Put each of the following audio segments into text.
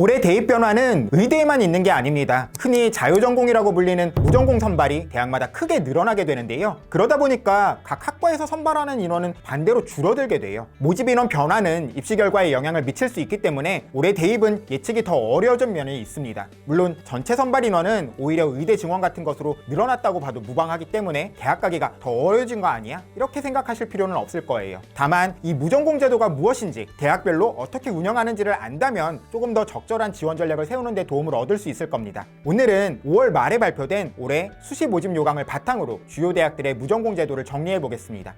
올해 대입 변화는 의대에만 있는 게 아닙니다. 흔히 자유전공이라고 불리는 무전공 선발이 대학마다 크게 늘어나게 되는데요. 그러다 보니까 각 학과에서 선발하는 인원은 반대로 줄어들게 돼요. 모집 인원 변화는 입시 결과에 영향을 미칠 수 있기 때문에 올해 대입은 예측이 더 어려워진 면이 있습니다. 물론 전체 선발 인원은 오히려 의대 증원 같은 것으로 늘어났다고 봐도 무방하기 때문에 대학 가기가 더 어려워진 거 아니야? 이렇게 생각하실 필요는 없을 거예요. 다만 이 무전공 제도가 무엇인지 대학별로 어떻게 운영하는지를 안다면 조금 더 적 절한 지원 전략을 세우는 데 도움을 얻을 수 있을 겁니다. 오늘은 5월 말에 발표된 올해 수시 모집 요강을 바탕으로 주요 대학들의 무전공 제도를 정리해 보겠습니다.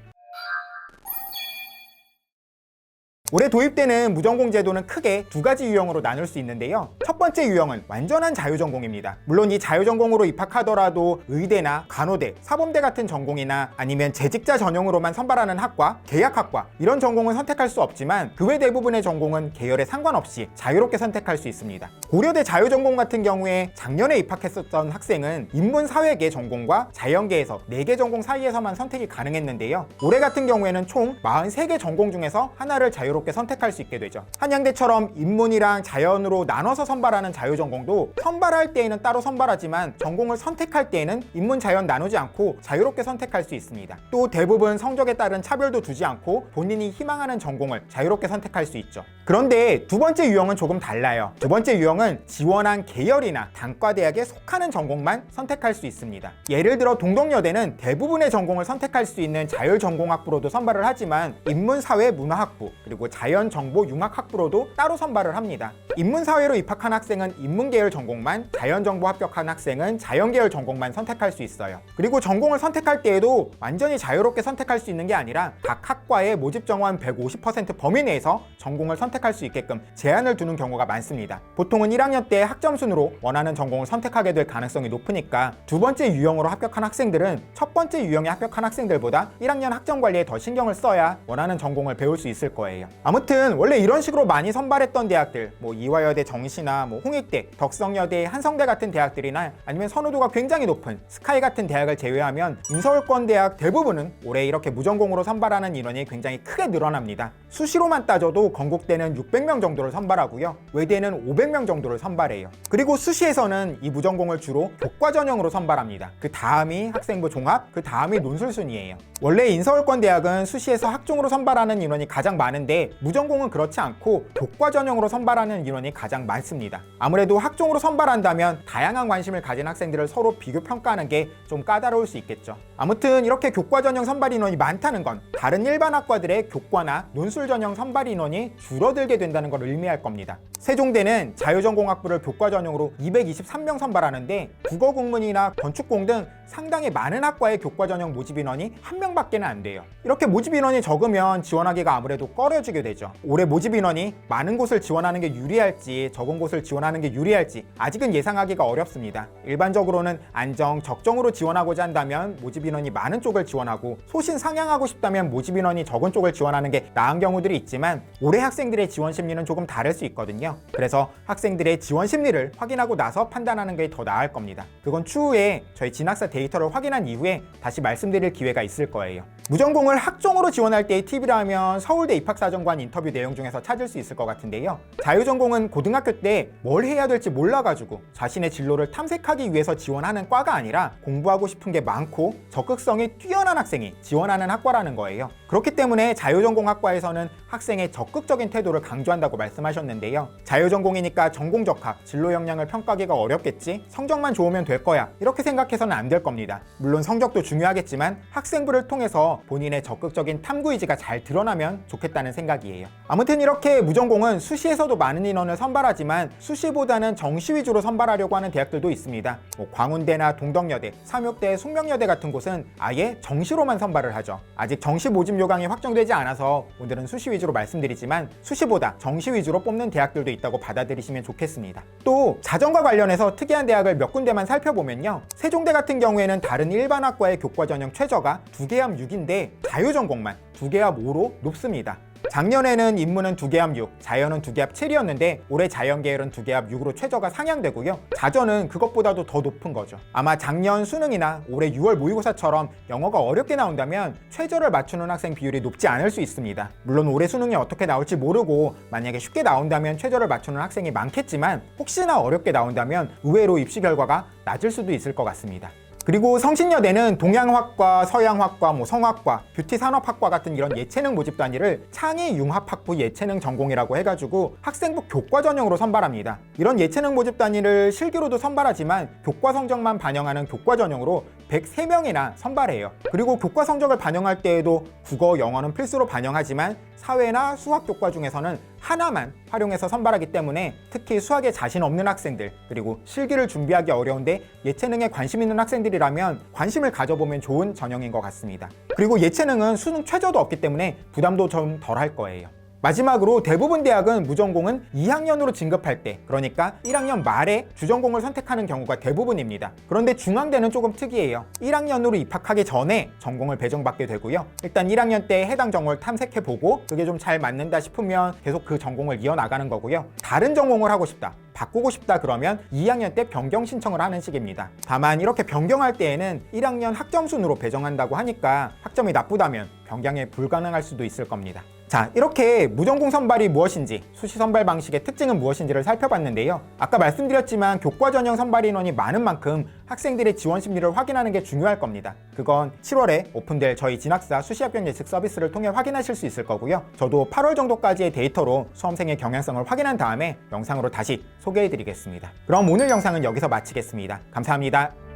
올해 도입되는 무전공 제도는 크게 두 가지 유형으로 나눌 수 있는데요. 첫 번째 유형은 완전한 자유전공입니다. 물론 이 자유전공으로 입학하더라도 의대나 간호대, 사범대 같은 전공이나 아니면 재직자 전용으로만 선발하는 학과, 계약학과 이런 전공은 선택할 수 없지만 그 외 대부분의 전공은 계열에 상관없이 자유롭게 선택할 수 있습니다. 고려대 자유전공 같은 경우에 작년에 입학했었던 학생은 인문사회계 전공과 자연계에서 4개 전공 사이에서만 선택이 가능했는데요. 올해 같은 경우에는 총 43개 전공 중에서 하나를 자유롭게 선택할 수 있게 되죠. 한양대처럼 인문이랑 자연으로 나눠서 선발하는 자유전공도 선발할 때에는 따로 선발하지만 전공을 선택할 때에는 인문 자연 나누지 않고 자유롭게 선택할 수 있습니다. 또 대부분 성적에 따른 차별도 두지 않고 본인이 희망하는 전공을 자유롭게 선택할 수 있죠. 그런데 두 번째 유형은 조금 달라요. 두 번째 유형은 지원한 계열이나 단과대학에 속하는 전공만 선택할 수 있습니다. 예를 들어 동덕여대는 대부분의 전공을 선택할 수 있는 자율전공학부로도 선발을 하지만 인문사회 문화학부 그리고 자연정보융합학부로도 따로 선발을 합니다. 인문사회로 입학한 학생은 인문계열 전공만, 자연정보 합격한 학생은 자연계열 전공만 선택할 수 있어요. 그리고 전공을 선택할 때에도 완전히 자유롭게 선택할 수 있는 게 아니라 각 학과의 모집 정원 150% 범위 내에서 전공을 선택할 수 있게끔 제한을 두는 경우가 많습니다. 보통은 1학년 때 학점 순으로 원하는 전공을 선택하게 될 가능성이 높으니까 두 번째 유형으로 합격한 학생들은 첫 번째 유형에 합격한 학생들보다 1학년 학점 관리에 더 신경을 써야 원하는 전공을 배울 수 있을 거예요. 아무튼 원래 이런 식으로 많이 선발했던 대학들, 뭐 이화여대 정시나 뭐 홍익대, 덕성여대, 한성대 같은 대학들이나 아니면 선호도가 굉장히 높은 스카이 같은 대학을 제외하면 인서울권 대학 대부분은 올해 이렇게 무전공으로 선발하는 인원이 굉장히 크게 늘어납니다. 수시로만 따져도 건국대는 600명 정도를 선발하고요. 외대는 500명 정도를 선발해요. 그리고 수시에서는 이 무전공을 주로 교과 전형으로 선발합니다. 그 다음이 학생부 종합, 그 다음이 논술 순이에요. 원래 인서울권 대학은 수시에서 학종으로 선발하는 인원이 가장 많은데 무전공은 그렇지 않고 교과 전형으로 선발하는 인원이 가장 많습니다. 아무래도 학종으로 선발한다면 다양한 관심을 가진 학생들을 서로 비교 평가하는 게 좀 까다로울 수 있겠죠. 아무튼 이렇게 교과 전형 선발 인원이 많다는 건 다른 일반 학과들의 교과나 논술 전형 선발 인원이 줄어들게 된다는 걸 의미할 겁니다. 세종대는 자유전공학부를 교과 전형으로 223명 선발하는데 국어 국문이나 건축공 등 상당히 많은 학과의 교과 전형 모집 인원이 한 명밖에는 안 돼요. 이렇게 모집 인원이 적으면 지원하기가 아무래도 꺼려지 게 되죠. 올해 모집 인원이 많은 곳을 지원하는 게 유리할지 적은 곳을 지원하는 게 유리할지 아직은 예상하기가 어렵습니다. 일반적으로는 안정, 적정으로 지원하고자 한다면 모집 인원이 많은 쪽을 지원하고 소신 상향하고 싶다면 모집 인원이 적은 쪽을 지원하는 게 나은 경우들이 있지만 올해 학생들의 지원 심리는 조금 다를 수 있거든요. 그래서 학생들의 지원 심리를 확인하고 나서 판단하는 게 더 나을 겁니다. 그건 추후에 저희 진학사 데이터를 확인한 이후에 다시 말씀드릴 기회가 있을 거예요. 무전공을 학종으로 지원할 때의 팁이라면 서울대 입학사정관 인터뷰 내용 중에서 찾을 수 있을 것 같은데요. 자유전공은 고등학교 때 뭘 해야 될지 몰라가지고 자신의 진로를 탐색하기 위해서 지원하는 과가 아니라 공부하고 싶은 게 많고 적극성이 뛰어난 학생이 지원하는 학과라는 거예요. 그렇기 때문에 자유전공학과에서는 학생의 적극적인 태도를 강조한다고 말씀하셨는데요. 자유전공이니까 전공적합, 진로 역량을 평가하기가 어렵겠지? 성적만 좋으면 될 거야. 이렇게 생각해서는 안 될 겁니다. 물론 성적도 중요하겠지만 학생부를 통해서 본인의 적극적인 탐구 의지가 잘 드러나면 좋겠다는 생각이에요. 아무튼 이렇게 무전공은 수시에서도 많은 인원을 선발하지만 수시보다는 정시 위주로 선발하려고 하는 대학들도 있습니다. 뭐 광운대나 동덕여대, 삼육대, 숙명여대 같은 곳은 아예 정시로만 선발을 하죠. 아직 정시 모집 요강이 확정되지 않아서 오늘은 수시 위주로 말씀드리지만 수시보다 정시 위주로 뽑는 대학들도 있다고 받아들이시면 좋겠습니다. 또 자전과 관련해서 특이한 대학을 몇 군데만 살펴보면요. 세종대 같은 경우에는 다른 일반 학과의 교과 전형 최저가 2개합 6인 데 자유 전공만 2개합 5로 높습니다. 작년에는 인문은 2개합 6, 자연은 2개합 7이었는데 올해 자연 계열은 2개합 6으로 최저가 상향되고요. 자전은 그것보다도 더 높은 거죠. 아마 작년 수능이나 올해 6월 모의고사처럼 영어가 어렵게 나온다면 최저를 맞추는 학생 비율이 높지 않을 수 있습니다. 물론 올해 수능이 어떻게 나올지 모르고 만약에 쉽게 나온다면 최저를 맞추는 학생이 많겠지만 혹시나 어렵게 나온다면 의외로 입시 결과가 낮을 수도 있을 것 같습니다. 그리고 성신여대는 동양학과, 서양학과, 뭐 성악과, 뷰티 산업학과 같은 이런 예체능 모집 단위를 창의 융합학부 예체능 전공이라고 해가지고 학생부 교과 전형으로 선발합니다. 이런 예체능 모집 단위를 실기로도 선발하지만 교과 성적만 반영하는 교과 전형으로 103명이나 선발해요. 그리고 교과 성적을 반영할 때에도 국어, 영어는 필수로 반영하지만 사회나 수학 교과 중에서는 하나만 활용해서 선발하기 때문에 특히 수학에 자신 없는 학생들 그리고 실기를 준비하기 어려운데 예체능에 관심 있는 학생들이라면 관심을 가져보면 좋은 전형인 것 같습니다. 그리고 예체능은 수능 최저도 없기 때문에 부담도 좀 덜 할 거예요. 마지막으로 대부분 대학은 무전공은 2학년으로 진급할 때 그러니까 1학년 말에 주전공을 선택하는 경우가 대부분입니다. 그런데 중앙대는 조금 특이해요. 1학년으로 입학하기 전에 전공을 배정받게 되고요. 일단 1학년 때 해당 전공을 탐색해보고 그게 좀 잘 맞는다 싶으면 계속 그 전공을 이어나가는 거고요. 다른 전공을 하고 싶다. 바꾸고 싶다 그러면 2학년 때 변경 신청을 하는 식입니다. 다만 이렇게 변경할 때에는 1학년 학점 순으로 배정한다고 하니까 학점이 나쁘다면 변경이 불가능할 수도 있을 겁니다. 자, 이렇게 무전공 선발이 무엇인지, 수시 선발 방식의 특징은 무엇인지를 살펴봤는데요. 아까 말씀드렸지만 교과 전형 선발 인원이 많은 만큼 학생들의 지원 심리를 확인하는 게 중요할 겁니다. 그건 7월에 오픈될 저희 진학사 수시 합격 예측 서비스를 통해 확인하실 수 있을 거고요. 저도 8월 정도까지의 데이터로 수험생의 경향성을 확인한 다음에 영상으로 다시 소개해 드리겠습니다. 그럼 오늘 영상은 여기서 마치겠습니다. 감사합니다.